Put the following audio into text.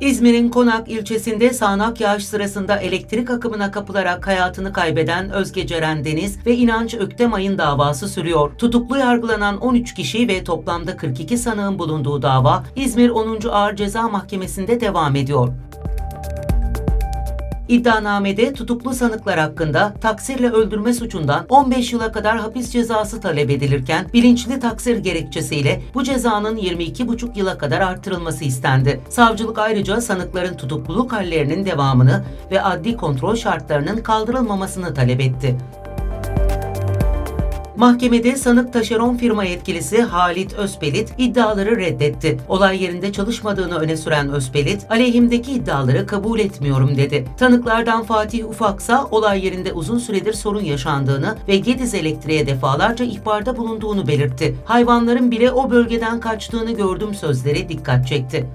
İzmir'in Konak ilçesinde sağanak yağış sırasında elektrik akımına kapılarak hayatını kaybeden Özge Ceren Deniz ve İnanç Öktemay'ın davası sürüyor. Tutuklu yargılanan 13 kişi ve toplamda 42 sanığın bulunduğu dava İzmir 10. Ağır Ceza Mahkemesi'nde devam ediyor. İddianamede tutuklu sanıklar hakkında taksirle öldürme suçundan 15 yıla kadar hapis cezası talep edilirken bilinçli taksir gerekçesiyle bu cezanın 22,5 yıla kadar artırılması istendi. Savcılık ayrıca sanıkların tutukluluk hallerinin devamını ve adli kontrol şartlarının kaldırılmamasını talep etti. Mahkemede sanık taşeron firma yetkilisi Halit Özpelit iddiaları reddetti. Olay yerinde çalışmadığını öne süren Özpelit, aleyhimdeki iddiaları kabul etmiyorum dedi. Tanıklardan Fatih Ufaksa olay yerinde uzun süredir sorun yaşandığını ve Gediz Elektriğe defalarca ihbarda bulunduğunu belirtti. Hayvanların bile o bölgeden kaçtığını gördüm sözleri dikkat çekti.